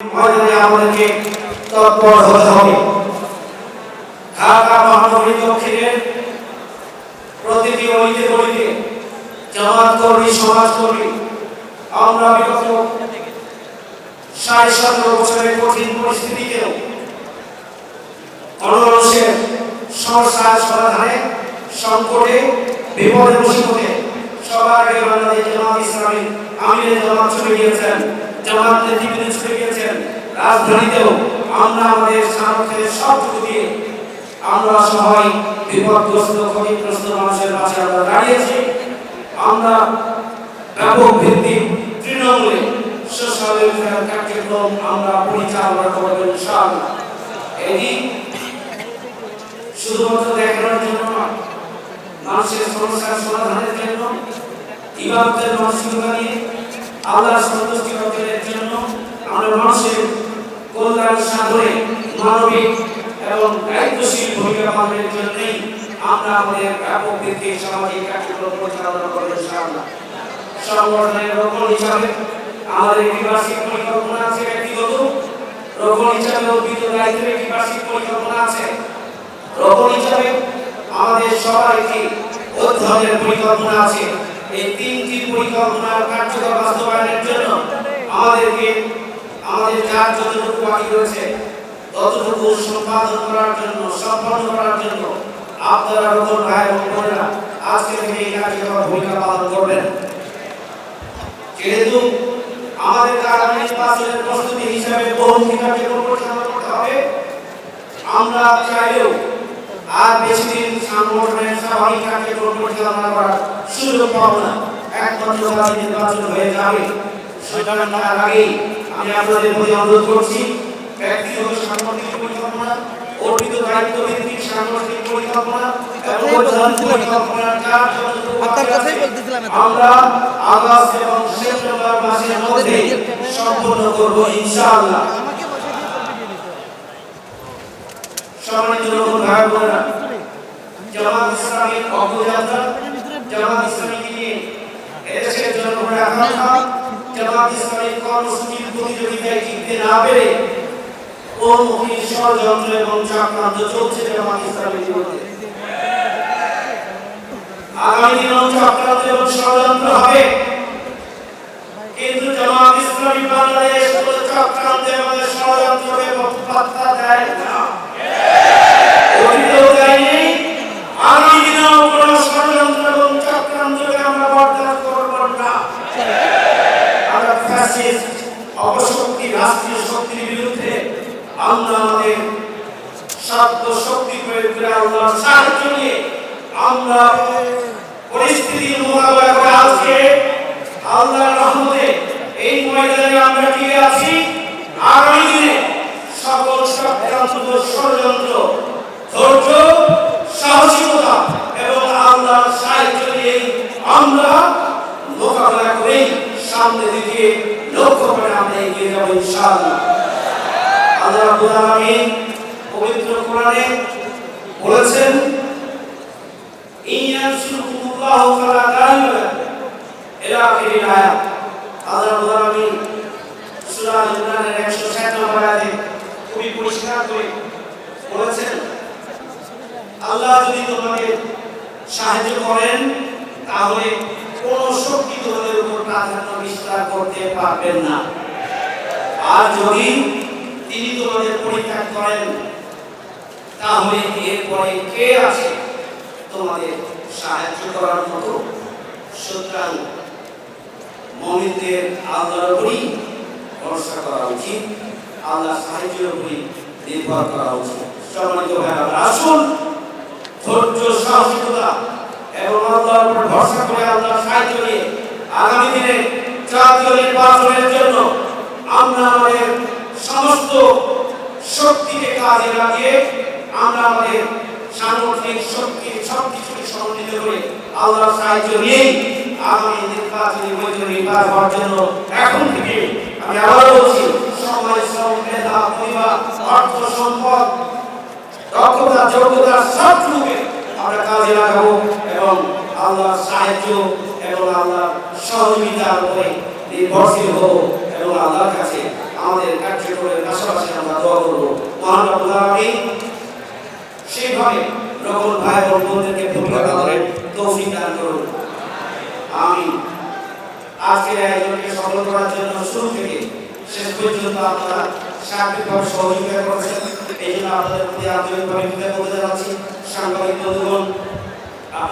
ময়দানে আমাদেরকে তৎপর হতে হবে। ঢাকা মহানগরী দক্ষিণের প্রতিটি অলিতে গলিতে জামাত কর্মী, সমাজ কর্মী, আমরা বিগত সাড়ে সতেরো বছরের কঠিন পরিস্থিতিতেও গণমানুষের সমস্যার সমাধানে, সংকটে বিপদে সবার আগে বাংলাদেশ জামাত ইসলামী জামাত নেতৃবৃন্দ ছুটে গিয়েছেন। রাজধানীতেও আমরা আমাদের সামর্থ্যের সবটুকু দিয়ে আমরা সবাই বিপদগ্রস্ত, ক্ষতিগ্রস্ত মানুষের পাশে আমরা দাঁড়িয়েছি। আমরা ব্যাপক ভিত্তিক তৃণমূলে সোশ্যাল আমরা পরিচালনা করব ইনশাআল্লাহ। এটি শুধুমাত্র দেখানোর জন্য নয়, মানুষের সমস্যার সমাধানের জন্য নিয়ে আল্লাহর সন্তুষ্টি অর্জনের জন্য আমরা মানুষের কল্যাণ সাধনে মানবিক এবং দায়িত্বশীল ভূমিকা পালনের জন্যই আমরা আমাদের ব্যাপক ভিত্তিক সামাজিক কার্যক্রম পরিচালনা করব ইনশাআল্লাহ। সংগঠনের রোপণ হিসাবে আমাদের বার্ষিক পরিকল্পনা আছে ব্যক্তিগত। রোপণ হিসাবে অর্পিত দায়িত্বের বার্ষিক পরিকল্পনা আছে। রোপণ হিসাবে আমাদের সবার একটি অধ্যয়নের পরিকল্পনা আছে। এই তিনটি পরিকল্পনার কার্যকর বাস্তবায়নের জন্য আমাদেরকে আমাদের যার যতটুকু বাকি রয়েছে, ততটুকু সম্পাদন করার জন্য, সম্পন্ন করার জন্য আপনারা রোপণ ভাই এবং বোনেরা আজকে থেকে এই কার্যকর ভূমিকা পালন করবেন। যেহেতু আমাদের আগামী নির্বাচনের প্রস্তুতি হিসাবে বহুমুখী কার্যক্রম পরিচালনা করতে হবে, আমরা চাইলেও আর বেশি দিন সংগঠনের স্বাভাবিক কার্যক্রম পরিচালনা করার সুযোগ পাবো না। একমাত্র নির্বাচন হয়ে যাবে। তার আগেই আমি আপনাদের প্রতি অনুরোধ করছি ব্যক্তিগত সাংগঠনিক পরিকল্পনা অর্পিত দায়িত্ব ভিত্তিক সাংগঠনিক পরিকল্পনা। আমরা আগস্ট এবং সেপ্টেম্বর মাসের মধ্যে সম্পন্ন করব ইনশাআল্লাহ। সম্মানিত লোক ভাই বোনেরা জামাত ইসলামের অগ্রযাত্রা জামাত ইসলামীকে নিয়ে এদেশের জনগণের আকাঙ্ক্ষা জামাত ইসলামের কর্মসূচির প্রতিযোগিতায় জিততে না পেরে বহুমুখী ষড়যন্ত্র এবং চক্রান্ত চলছে জামাত ইসলামের বিরুদ্ধে আগামী দিনেও চক্রান্ত এবং ষড়যন্ত্র হবে। কিন্তু জামাত ইসলামী বাংলাদেশ চক্রান্ত এবং ষড়যন্ত্রকে পাত্তা দেয় আমরা আমাদের শক্তি প্রয়োগ করে আল্লাহর সাহায্য আমরা পরিস্থিতির মোকাবেলা করে আজকে এই ময়দানে আমরা টিকে আছি। আগামী দিনে সকল চক্রান্ত ষড়যন্ত্র, ধৈর্য আলামিন পবিত্র কোরআনে বলেছেন ইয়ানসুরকুমুল্লাহু ফালা গালিবা ইলা আখিরিল আয়াত আল্লাহ রাব্বুল আলামিন সূরা ইমরানের 160 নম্বর আয়াতে খুবই পরিষ্কার করে বলেছেন, আল্লাহ যদি তোমাকে সাহায্য করেন, তাহলে কোন শক্তি তোমাদের উপর প্রাধান্য বিস্তার করতে পারবেন না। আর যদি তিনি তোমাদের পরিত্যাগ করেন। তাহলে এরপরে কে আছে তোমাদের সাহায্য করার মতো? সুতরাং মমিনদের আল্লাহর উপরই ভরসা করা উচিত আল্লাহ সাহায্যের উপরই নির্ভর করা উচিত। সম্মানিত ভাইরা আসুন ধৈর্য, সাহসিকতা এবং আল্লাহর উপর ভরসা করে আল্লাহর সাহায্য নিয়ে আগামী দিনে জাতীয় নির্বাচনের জন্য আমরা আমাদের সমস্ত শক্তিকে কাজে লাগিয়ে আমরা আমাদের সাংগঠনিক শক্তি সব কিছুকে সমন্বিত করে আল্লাহর সাহায্য নিয়েই আগামী নির্বাচনী বৈতরণী পার হওয়ার জন্য এখন থেকে আমি আবার বলছি, সময়, শ্রম, মেধা, পরিবার, অর্থ, সম্পদ, দক্ষতা, যোগ্যতা সব রূপে আমরা কাজে লাগাবো এবং আল্লাহর সাহায্য এবং আল্লাহর সহযোগিতার উপরে নির্ভরশীল হব এবং আল্লাহর কাছে আমাদের কার্যক্রমের পাশাপাশি আমরা দোয়া করব। মহান রব্বুল সেইভাবে নকল ভাই ও বোনদেরকে ভূমিকা পালনের তৌফিক দান করুন। আমি আজকের আয়োজনকে সফল করার জন্য শুরু থেকে শেষ পর্যন্ত আপনারা সার্বিকভাবে সহযোগিতা করেছেন। এই জন্য আপনাদের প্রতি আন্তরিকভাবে কৃতজ্ঞতা জানাচ্ছি। সাংবাদিক বন্ধুগণ